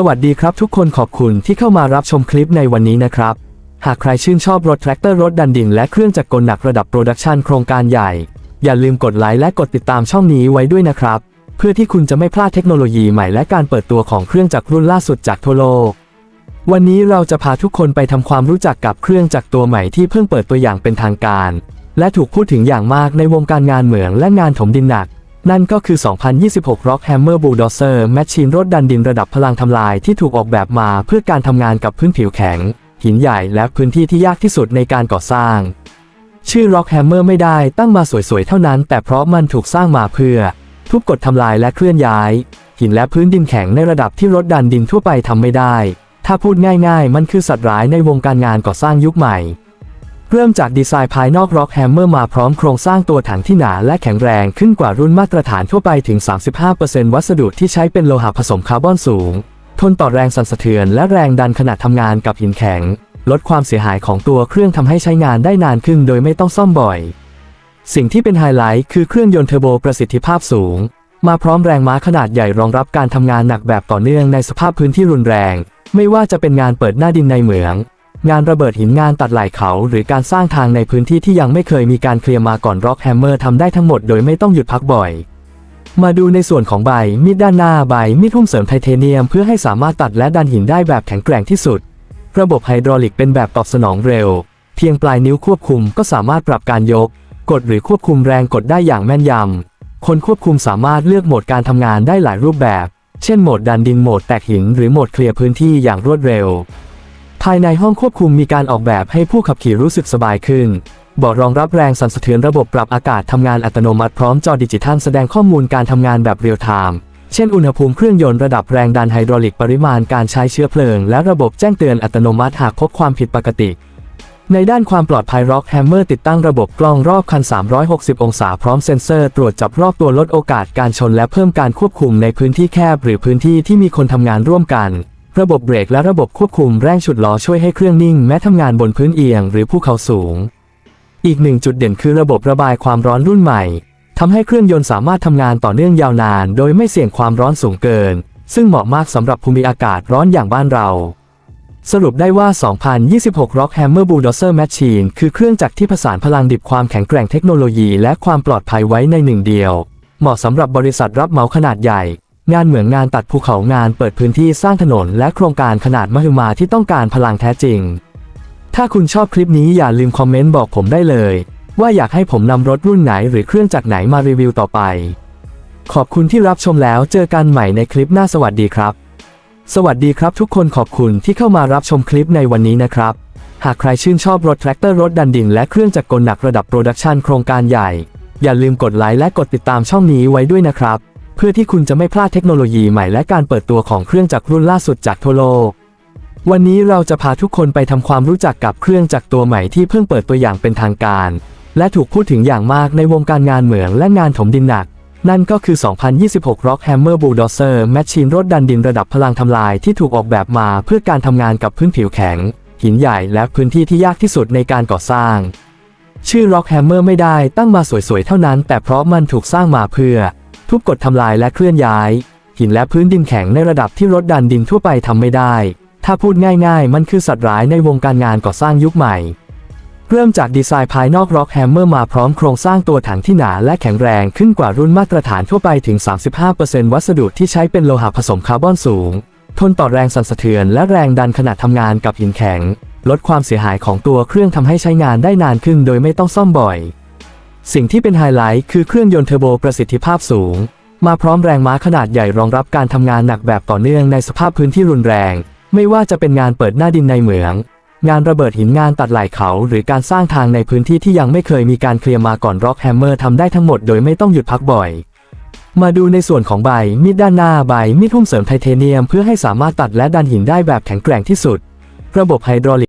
สวัสดีครับทุกคนขอบคุณที่เข้ามารับชมคลิปในวันนี้นะครับ หากใครชื่นชอบรถแทรกเตอร์รถดันดินและเครื่องจักรกลหนักระดับโปรดักชันโครงการใหญ่ อย่าลืมกดไลค์และกดติดตามช่องนี้ไว้ด้วยนะครับ เพื่อที่คุณจะไม่พลาดเทคโนโลยีใหม่และการเปิดตัวของเครื่องจักรรุ่นล่าสุดจากทั่วโลก วันนี้เราจะพาทุกคนไปทำความรู้จักกับเครื่องจักรตัวใหม่ที่เพิ่งเปิดตัวอย่างเป็นทางการ และถูกพูดถึงอย่างมากในวงการงานเหมืองและงานถมดินหนัก นั่นก็คือ 2026 Rock Hammer Bulldozer Machine รถดันดินระดับพลังทำลายที่ถูกออกแบบมาเพื่อการทำงานกับพื้นผิวแข็ง หินใหญ่และพื้นที่ที่ยากที่สุดในการก่อสร้าง ชื่อ Rock Hammer ไม่ได้ตั้งมาสวยๆ เท่านั้น แต่เพราะมันถูกสร้างมาเพื่อ ทุบกดทำลายและเคลื่อนย้าย หินและพื้นดินแข็งในระดับที่รถดันดินทั่วไปทำไม่ได้ ถ้าพูดง่าย ๆ มันคือสัตว์ร้ายในวงการงานก่อสร้างยุคใหม่ เริ่มจากดีไซน์ภายนอก Rock Hammer มาพร้อมโครงสร้างตัวถังที่หนาและแข็งแรงขึ้นกว่ารุ่นมาตรฐานทั่วไปถึง 35%วัสดุที่ใช้เป็นโลหะผสมคาร์บอนสูง ทนต่อแรงสั่นสะเทือนและแรงดันขณะทำงานกับหินแข็ง ลดความเสียหายของตัวเครื่องทำให้ใช้งานได้นานขึ้นโดยไม่ต้องซ่อมบ่อย สิ่งที่เป็นไฮไลท์คือเครื่องยนต์เทอร์โบประสิทธิภาพสูง มาพร้อมแรงม้าขนาดใหญ่รองรับการทำงานหนักแบบต่อเนื่องในสภาพพื้นที่รุนแรง ไม่ว่าจะเป็นงานเปิดหน้าดินในเหมือง งานระเบิดหินงานตัดไหล่เขา หรือการสร้างทางในพื้นที่ที่ยังไม่เคยมีการเคลียร์มาก่อนร็อกแฮมเมอร์ทำได้ทั้งหมดโดยไม่ต้องหยุดพักบ่อย มาดูในส่วนของใบมีดด้านหน้าใบมีดหุ้มเสริมไทเทเนียม เพื่อให้สามารถตัดและดันหินได้แบบแข็งแกร่งที่สุด ระบบไฮดรอลิกเป็นแบบตอบสนองเร็ว เพียงปลายนิ้วควบคุมก็สามารถปรับการยก กดหรือควบคุมแรงกดได้อย่างแม่นยำคนควบคุมสามารถเลือกโหมดการทำงานได้หลายรูปแบบ เช่นโหมดดันดินโหมดแตกหินหรือโหมดเคลียร์พื้นที่อย่างรวดเร็ว ภายในห้องควบคุมมีการออกแบบให้ผู้ขับขี่รู้สึกสบายขึ้นบอร์ดรองรับแรงสั่นสะเทือนระบบปรับอากาศทำงานอัตโนมัติพร้อมจอดิจิทัลแสดงข้อมูลการทำงานแบบเรียลไทม์ เช่นอุณหภูมิเครื่องยนต์ระดับแรงดันไฮดรอลิกปริมาณการใช้เชื้อเพลิง และระบบแจ้งเตือนอัตโนมัติหากพบความผิดปกติ ในด้านความปลอดภัย Rock Hammer ติดตั้งระบบกล้องรอบคัน 360 องศาพร้อมเซ็นเซอร์ตรวจจับรอบตัวลดโอกาสการชนและเพิ่มการควบคุมในพื้นที่แคบหรือพื้นที่ที่มีคนทำงานร่วมกัน ระบบเบรกและระบบควบคุมแรงฉุดล้อช่วยให้เครื่องนิ่งแม้ทำงานบนพื้นเอียงหรือภูเขาสูง อีกหนึ่งจุดเด่นคือระบบระบายความร้อนรุ่นใหม่ทำให้เครื่องยนต์สามารถทำงานต่อเนื่องยาวนาน โดยไม่เสี่ยงความร้อนสูงเกิน ซึ่งเหมาะมากสำหรับภูมิอากาศร้อนอย่างบ้านเรา สรุปได้ว่า 2026 Rock Hammer Bulldozer Machine คือเครื่องจักรที่ผสานพลังดิบความแข็งแกร่งเทคโนโลยีและความปลอดภัยไว้ในหนึ่งเดียว เหมาะสำหรับบริษัทรับเหมาขนาดใหญ่ งานเหมืองงานตัดภูเขางานเปิดพื้นที่สร้างถนนและโครงการขนาดมหึมาที่ต้องการพลังแท้จริง ถ้าคุณชอบคลิปนี้อย่าลืมคอมเมนต์บอกผมได้เลย ว่าอยากให้ผมนำรถรุ่นไหนหรือเครื่องจักรไหนมารีวิวต่อไป ขอบคุณที่รับชมแล้วเจอกันใหม่ในคลิปหน้าสวัสดีครับ สวัสดีครับทุกคนขอบคุณที่เข้ามารับชมคลิปในวันนี้นะครับ หากใครชื่นชอบรถแทรกเตอร์รถดันดินและเครื่องจักรกลหนักระดับโปรดักชันโครงการใหญ่ อย่าลืมกดไลค์และกดติดตามช่องนี้ไว้ด้วยนะครับ เพื่อที่คุณจะไม่พลาดเทคโนโลยีใหม่และการเปิดตัวของเครื่องจักรรุ่นล่าสุดจากทั่วโลก วันนี้เราจะพาทุกคนไปทำความรู้จักกับเครื่องจักรตัวใหม่ที่เพิ่งเปิดตัวอย่างเป็นทางการ และถูกพูดถึงอย่างมากในวงการงานเหมืองและงานถมดินหนัก นั่นก็คือ 2026 Rock Hammer Bulldozer Machine รถดันดินระดับพลังทำลายที่ถูกออกแบบมาเพื่อการทำงานกับพื้นผิวแข็ง หินใหญ่และพื้นที่ที่ยากที่สุดในการก่อสร้าง ชื่อ Rock Hammer ไม่ได้ตั้งมาสวยๆเท่านั้น แต่เพราะมันถูกสร้างมาเพื่อ ทุบกดทำลายและเคลื่อนย้าย หินและพื้นดินแข็งในระดับที่รถดันดินทั่วไปทำไม่ได้ ถ้าพูดง่ายๆ มันคือสัตว์ร้ายในวงการงานก่อสร้างยุคใหม่ เริ่มจากดีไซน์ภายนอก Rock Hammer มาพร้อมโครงสร้างตัวถังที่หนาและแข็งแรงขึ้นกว่ารุ่นมาตรฐานทั่วไปถึง 35%วัสดุที่ใช้เป็นโลหะผสมคาร์บอนสูง ทนต่อแรงสั่นสะเทือนและแรงดันขณะทำงานกับหินแข็ง ลดความเสียหายของตัวเครื่องทำให้ใช้งานได้นานขึ้น โดยไม่ต้องซ่อมบ่อย สิ่งที่เป็นไฮไลท์คือเครื่องยนต์เทอร์โบประสิทธิภาพสูง มาพร้อมแรงม้าขนาดใหญ่รองรับการทำงานหนักแบบต่อเนื่องในสภาพพื้นที่รุนแรง ไม่ว่าจะเป็นงานเปิดหน้าดินในเหมือง งานระเบิดหินงานตัดไหล่เขา หรือการสร้างทางในพื้นที่ที่ยังไม่เคยมีการเคลียร์มาก่อน Rock Hammer ทำได้ทั้งหมดโดยไม่ต้องหยุดพักบ่อย มาดูในส่วนของใบมีดด้านหน้าใบมีดหุ้มเสริมไทเทเนียม เพื่อให้สามารถตัดและดันหินได้แบบแข็งแกร่งที่สุด ระบบไฮดรอลิก